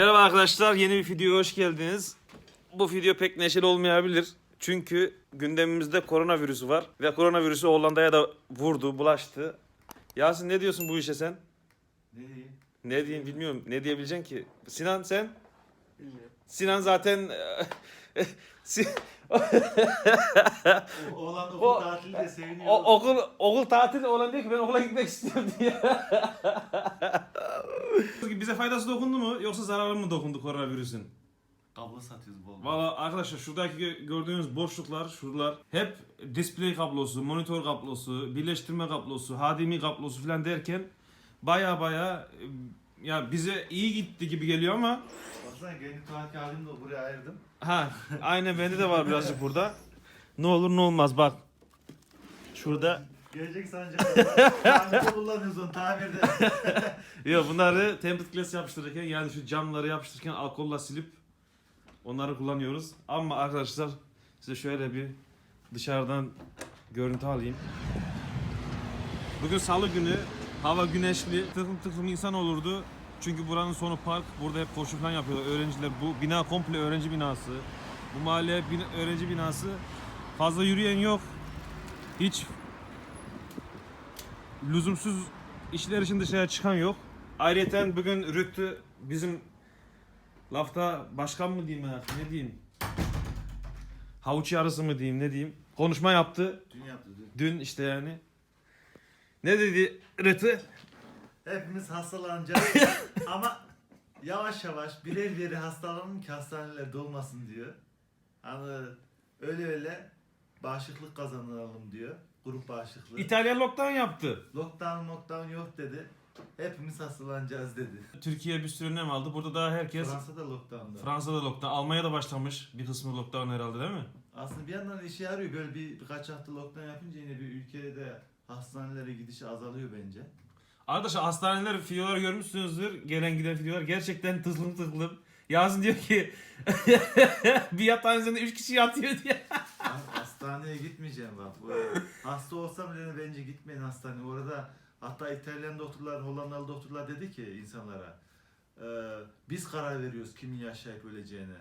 Merhaba arkadaşlar, yeni bir videoya hoş geldiniz. Bu video pek neşeli olmayabilir. Çünkü gündemimizde koronavirüsü var. Ve koronavirüsü Hollanda'ya da vurdu, bulaştı. Yasin ne diyorsun bu işe sen? Ne diyeyim? Ne diyeyim bilmiyorum. Ne diyebileceksin ki? Sinan sen? Bilmiyorum. Sinan zaten... Si- O, oğlan okul O- tatilde seviniyor. o, okul okul tatili olan diyor ki ben okula gitmek istiyorum diye. Bize faydası dokundu mu yoksa zararı mı dokundu koronavirüsün? Kablo satıyoruz bol. bol. Valla arkadaşlar şuradaki gö- gördüğünüz boşluklar şuralar hep display kablosu, monitör kablosu, birleştirme kablosu, HDMI kablosu falan derken baya baya e, ya bize iyi gitti gibi geliyor ama Baksana kendi tuvalet kağıdımı da buraya ayırdım. ha aynen bende de var birazcık burada. Ne olur ne olmaz bak. Şurada Gelecek sancak. Tamirde kullanıyoruz onu tamirde. Yok bunları tempered glass yapıştırırken yani şu camları yapıştırırken alkolle silip onları kullanıyoruz. Ama arkadaşlar size şöyle bir dışarıdan görüntü alayım. Bugün salı günü hava güneşli tıklım tıklım insan olurdu. Çünkü buranın sonu park. Burada hep koşu falan yapıyorlar öğrenciler. Bu bina komple öğrenci binası. Bu mahalle bin- öğrenci binası. Fazla yürüyen yok. Hiç lüzumsuz işler için dışarı çıkan yok. Ayrıca bugün Rüttü bizim lafta başkan mı diyeyim artık ne diyeyim? Havuç yarısı mı diyeyim ne diyeyim? Konuşma yaptı Dün yaptı dün. dün işte yani. Ne dedi Rüttü? Hepimiz hastalanacağız ama yavaş yavaş birer biri hastalanın ki hastaneler dolmasın diyor. Hani öyle öyle bağışıklık kazanalım diyor. Grup bağışıklığı. İtalya lockdown yaptı. Lockdown lockdown yok dedi. Hepimiz hastalanacağız dedi. Türkiye bir sürü önlem aldı. Burada daha herkes Fransa'da lockdown'da. Fransa'da lockdown, Almanya'da başlamış. Bir kısmı lockdown herhalde değil mi? Aslında bir yandan işe yarıyor. Böyle bir birkaç hafta lockdown yapınca yine bir ülkede de hastanelere gidişi azalıyor bence. Arkadaşlar hastaneler videoları görmüşsünüzdür. Gelen giden videolar gerçekten tıklım tıklım. Yazın diyor ki bir yatağın üzerinde 3 kişi yatıyor diye. Hastaneye gitmeyeceğim bak. Bu- Hasta olsam bile bence gitmeyin hastaneye. Orada hatta İtalyan doktorlar, Hollandalı doktorlar dedi ki insanlara "Ee, biz karar veriyoruz kimin yaşayıp öleceğine.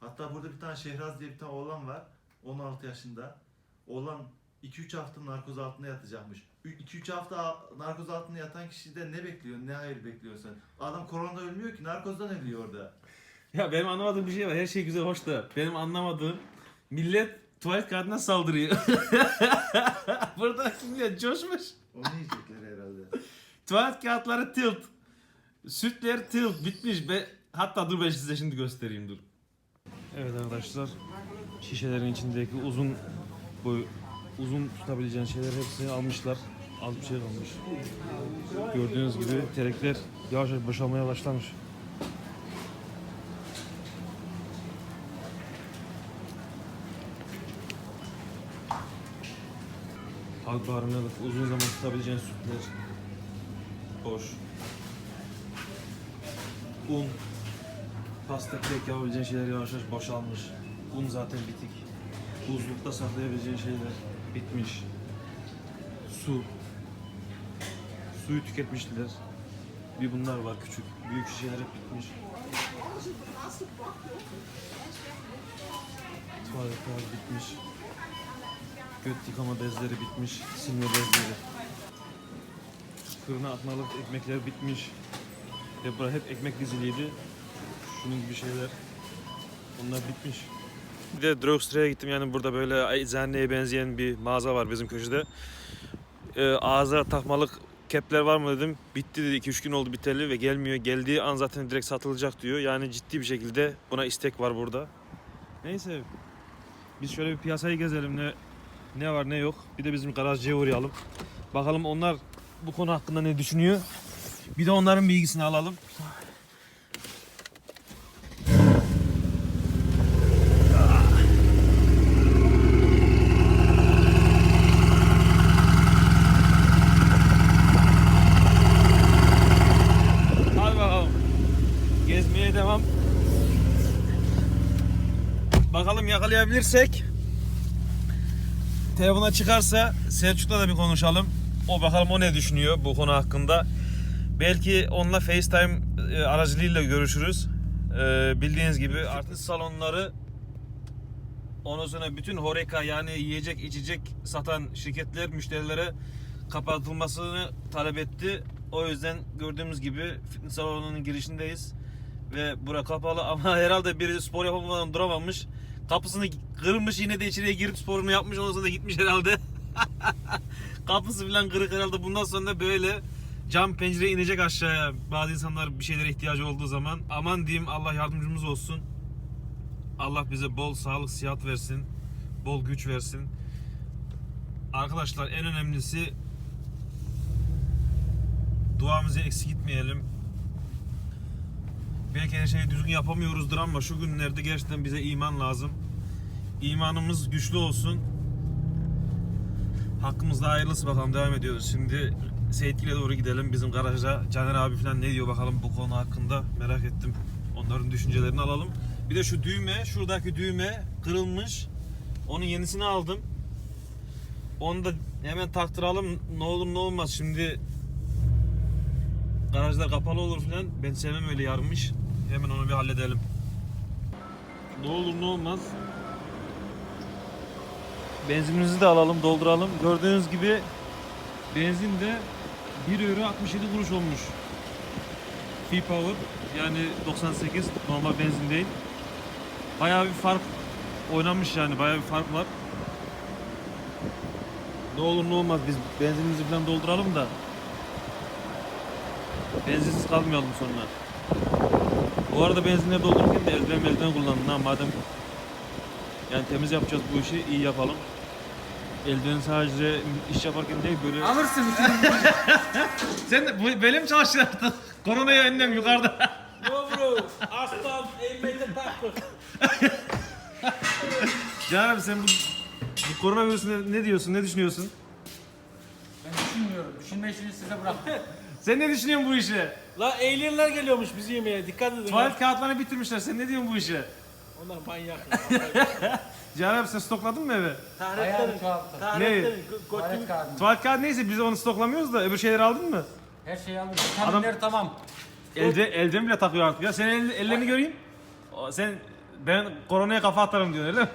Hatta burada bir tane Şehraz diye bir tane oğlan var. 16 yaşında. Oğlan 2-3 hafta narkoz altında yatacakmış. 2-3 hafta narkoz altında yatan kişide ne bekliyor? Ne hayır bekliyor sen? Adam koronadan ölmüyor ki narkozdan ölüyor orada. Ya benim anlamadığım bir şey var. Her şey güzel hoş da. Benim anlamadığım millet tuvalet kağıdına saldırıyor. Burada millet coşmuş. Onu yiyecekler herhalde. Tuvalet kağıtları tilt. Sütler tilt. Bitmiş. Be Hatta dur ben size şimdi göstereyim dur. Evet arkadaşlar. Şişelerin içindeki uzun boy uzun tutabileceğin şeyler hepsini almışlar. Az bir şey kalmış. Gördüğünüz gibi terekler yavaş yavaş boşalmaya başlamış. Halk bağırmalık uzun zaman tutabileceğin sütler. Boş. Un. Pasta kek yapabileceğin şeyler yavaş yavaş boşalmış. Un zaten bitik. Buzlukta saklayabileceğin şeyler bitmiş. Su. Suyu tüketmişler. Bir bunlar var küçük. Büyük şişeler hep bitmiş. Tuvaletler bitmiş. Göt yıkama bezleri bitmiş. Silme bezleri. Fırına atmalık ekmekler bitmiş. Bura hep ekmek diziliydi. Şunun gibi şeyler. Onlar bitmiş. Bir de drugstore'a gittim yani burada böyle eczaneye benzeyen bir mağaza var bizim köşede. Ee, ağza takmalık kepler var mı dedim. Bitti dedi 2-3 gün oldu biteli ve gelmiyor. Geldiği an zaten direkt satılacak diyor. Yani ciddi bir şekilde buna istek var burada. Neyse biz şöyle bir piyasayı gezelim ne ne var ne yok. Bir de bizim garajcıya uğrayalım. Bakalım onlar bu konu hakkında ne düşünüyor. Bir de onların bilgisini alalım. Hadi bakalım. Gezmeye devam. Bakalım yakalayabilirsek telefona çıkarsa Selçuk'la da bir konuşalım. O bakalım o ne düşünüyor bu konu hakkında. Belki onunla FaceTime e, aracılığıyla görüşürüz. Ee, bildiğiniz gibi artık salonları ondan sonra bütün Horeca yani yiyecek içecek satan şirketler müşterilere kapatılmasını talep etti. O yüzden gördüğümüz gibi fitness salonunun girişindeyiz. Ve bura kapalı ama herhalde biri spor yapamadan duramamış. Kapısını kırmış yine de içeriye girip sporunu yapmış ondan sonra da gitmiş herhalde. Kapısı falan kırık herhalde bundan sonra böyle cam pencere inecek aşağıya. Bazı insanlar bir şeylere ihtiyacı olduğu zaman aman diyeyim Allah yardımcımız olsun. Allah bize bol sağlık, sıhhat versin. Bol güç versin. Arkadaşlar en önemlisi duamızı eksik gitmeyelim. Belki her şeyi düzgün yapamıyoruzdur ama şu günlerde gerçekten bize iman lazım. İmanımız güçlü olsun. Hakkımızda hayırlısı bakalım devam ediyoruz. Şimdi Seyitgil'e doğru gidelim bizim garaja. Caner abi falan ne diyor bakalım bu konu hakkında merak ettim. Onların düşüncelerini alalım. Bir de şu düğme, şuradaki düğme kırılmış. Onun yenisini aldım. Onu da hemen taktıralım. Ne olur ne olmaz şimdi garajlar kapalı olur falan. Ben sevmem öyle yarmış. Hemen onu bir halledelim. Ne olur ne olmaz. Benzinimizi de alalım, dolduralım. Gördüğünüz gibi benzin de 1 euro 67 kuruş olmuş. P-Power yani 98 normal benzin değil. Bayağı bir fark oynanmış yani bayağı bir fark var. Ne olur ne olmaz biz benzinimizi falan dolduralım da benzinsiz kalmayalım sonra. Bu arada benzinleri doldururken de eldiven eldiven kullanın ha madem yani temiz yapacağız bu işi iyi yapalım. Eldiven sadece iş yaparken değil böyle Alırsın Sen de bu- böyle mi çalışacaktın? Koronaya önlem yukarıda. Bro, aslan elmeyle taktık. Caner abi sen bu, bu koronavirüsüne ne diyorsun, ne düşünüyorsun? Ben düşünmüyorum. Düşünme işini size bıraktım. Sen ne düşünüyorsun bu işe? La alienler geliyormuş bizi yemeye. Dikkat edin. Tuvalet kağıtlarını bitirmişler. Sen ne diyorsun bu işe? Onlar manyak. Caner abi sen stokladın mı eve? Çoğalttı. Taharetlerin. Tuvalet kağıdını. Tuvalet kağıdı neyse biz onu stoklamıyoruz da öbür şeyleri aldın mı? Her şeyi aldım. Vitaminler tamam. Elde, elden bile takıyor artık ya. Senin el- ellerini göreyim. O, Sen ben koronaya kafa atarım diyorsun öyle mi?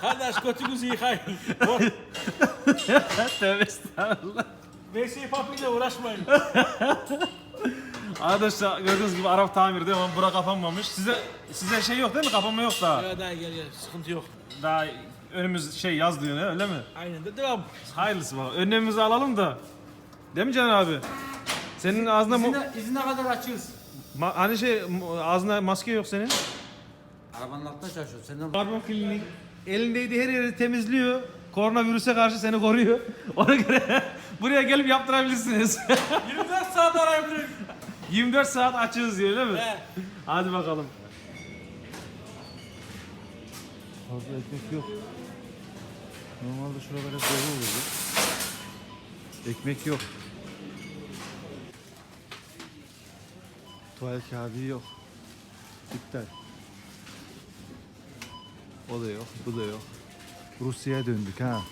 Kardeş götünüzü yıkayın. Tövbe estağfurullah. Mesleği papıyla uğraşmayın. Arkadaşlar gördüğünüz gibi Arap tamir değil mi? Bura kapanmamış. Size size şey yok değil mi? Kapanma yok daha. Ya daha gel gel. Sıkıntı yok. Daha önümüz şey yaz diyor ne öyle mi? Aynen de devam. Hayırlısı bak. Önlemimizi alalım da. Değil mi Caner abi? Senin ağzında mu- İzine, izine kadar açığız. ma- hani şey ağzında maske yok senin. Arabanın altında çalışıyor. Senden Karbon klinik elindeydi her yeri temizliyor. Koronavirüse karşı seni koruyor. Ona göre buraya gelip yaptırabilirsiniz. 24 saat arayabilirim. 24 saat açığız diyor öyle mi? He. Hadi bakalım. Fazla ekmek yok. Normalde şuralara dolu olurdu. Ekmek yok. Tuvalet kağıdı yok. İptal. O da yok, bu da yok. Rusya'ya döndük ha.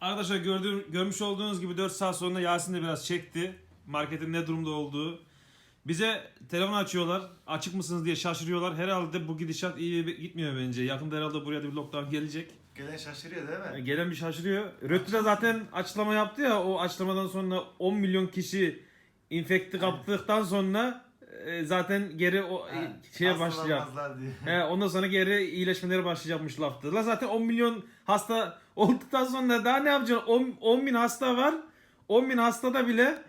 Arkadaşlar gördüğüm, görmüş olduğunuz gibi 4 saat sonra Yasin de biraz çekti. Marketin ne durumda olduğu. Bize telefon açıyorlar. Açık mısınız diye şaşırıyorlar. Herhalde bu gidişat iyi gitmiyor bence. Yakında herhalde buraya da bir lockdown gelecek. Gelen şaşırıyor değil mi? Gelen bir şaşırıyor. Rötü de zaten açıklama yaptı ya. O açıklamadan sonra 10 milyon kişi infekti kaptıktan sonra e, zaten geri o e, şeye başlayacak. He, ondan sonra geri iyileşmeleri başlayacakmış laftı. La zaten 10 milyon hasta olduktan sonra daha ne yapacaksın? 10, 10 bin hasta var. 10 bin hastada bile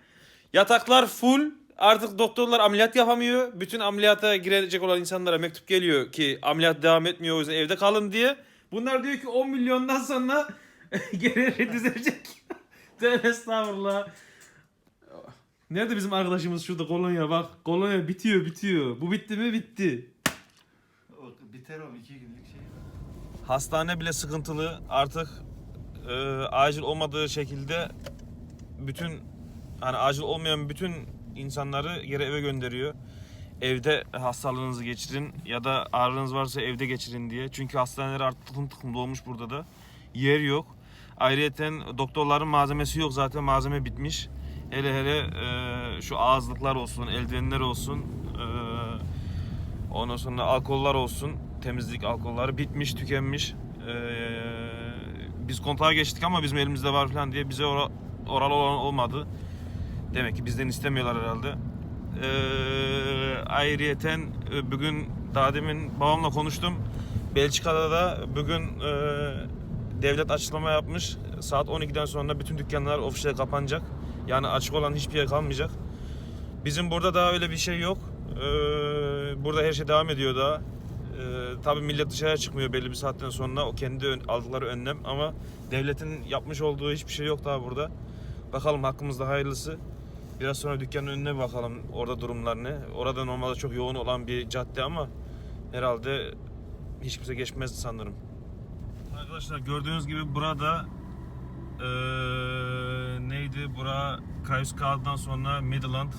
yataklar full. Artık doktorlar ameliyat yapamıyor. Bütün ameliyata girecek olan insanlara mektup geliyor ki ameliyat devam etmiyor o yüzden evde kalın diye. Bunlar diyor ki 10 milyondan sonra geri düzelecek. Tövbe estağfurullah. Nerede bizim arkadaşımız şurada kolonya bak. Kolonya bitiyor bitiyor. Bu bitti mi bitti. Biter o iki günlük şey. Hastane bile sıkıntılı. Artık e, acil olmadığı şekilde bütün hani acil olmayan bütün insanları geri eve gönderiyor. Evde hastalığınızı geçirin ya da ağrınız varsa evde geçirin diye. Çünkü hastaneler artık tıklım tıklım dolmuş burada da. Yer yok. Ayrıyeten doktorların malzemesi yok zaten malzeme bitmiş. Hele hele e, şu ağızlıklar olsun, eldivenler olsun. e, Ondan sonra alkoller olsun. Temizlik alkolları bitmiş, tükenmiş. Ee, biz kontağa geçtik ama bizim elimizde var falan diye bize ora, oralı olan olmadı. Demek ki bizden istemiyorlar herhalde. Ee, ayrıyeten e, bugün daha demin babamla konuştum. Belçika'da da bugün e, devlet açıklama yapmış. Saat 12'den sonra bütün dükkanlar ofisler kapanacak. Yani açık olan hiçbir yer kalmayacak. Bizim burada daha öyle bir şey yok. Ee, burada her şey devam ediyor daha. Ee, tabii millet dışarıya çıkmıyor belli bir saatten sonra. O kendi aldıkları önlem ama devletin yapmış olduğu hiçbir şey yok daha burada. Bakalım hakkımızda hayırlısı. Biraz sonra dükkanın önüne bakalım orada durumlar ne. Orada normalde çok yoğun olan bir cadde ama herhalde hiç kimse geçmez sanırım. Arkadaşlar gördüğünüz gibi burada eee, neydi? Bura Kayuskağı'dan sonra Midland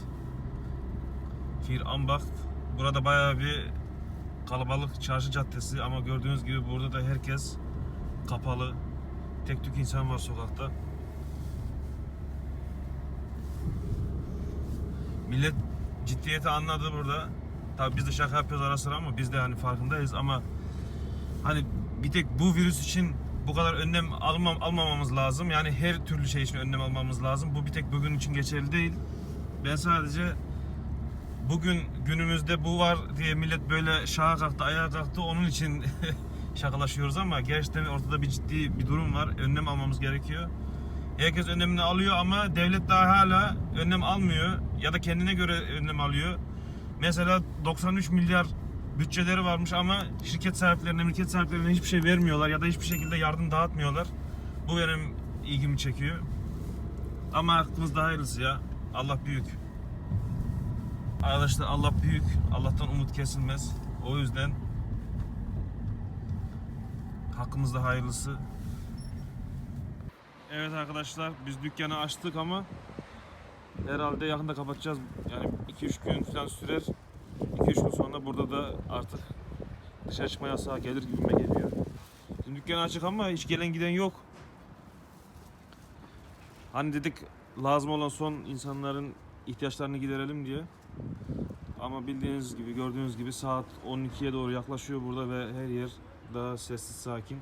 Fir Ambacht. Burada bayağı bir kalabalık çarşı caddesi ama gördüğünüz gibi burada da herkes kapalı. Tek tük insan var sokakta. Millet ciddiyeti anladı burada. Tabii biz de şaka yapıyoruz ara sıra ama biz de hani farkındayız ama hani bir tek bu virüs için bu kadar önlem almam, almamamız lazım. Yani her türlü şey için önlem almamız lazım. Bu bir tek bugün için geçerli değil. Ben sadece bugün günümüzde bu var diye millet böyle şaha kalktı, ayağa kalktı. Onun için şakalaşıyoruz ama gerçekten ortada bir ciddi bir durum var. Önlem almamız gerekiyor. Herkes önlemini alıyor ama devlet daha hala önlem almıyor ya da kendine göre önlem alıyor. Mesela 93 milyar bütçeleri varmış ama şirket sahiplerine, mülkiyet sahiplerine hiçbir şey vermiyorlar ya da hiçbir şekilde yardım dağıtmıyorlar. Bu benim ilgimi çekiyor. Ama aklımızda hayırlısı ya. Allah büyük. Arkadaşlar Allah büyük. Allah'tan umut kesilmez. O yüzden hakkımızda hayırlısı. Evet arkadaşlar biz dükkanı açtık ama herhalde yakında kapatacağız. Yani 2-3 gün falan sürer. 2-3 gün sonra burada da artık dışarı çıkma yasağı gelir gibime geliyor. Şimdi dükkan açık ama hiç gelen giden yok. Hani dedik lazım olan son insanların ihtiyaçlarını giderelim diye. Ama bildiğiniz gibi gördüğünüz gibi saat 12'ye doğru yaklaşıyor burada ve her yer daha sessiz sakin.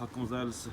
Hakkımız hayırlısı.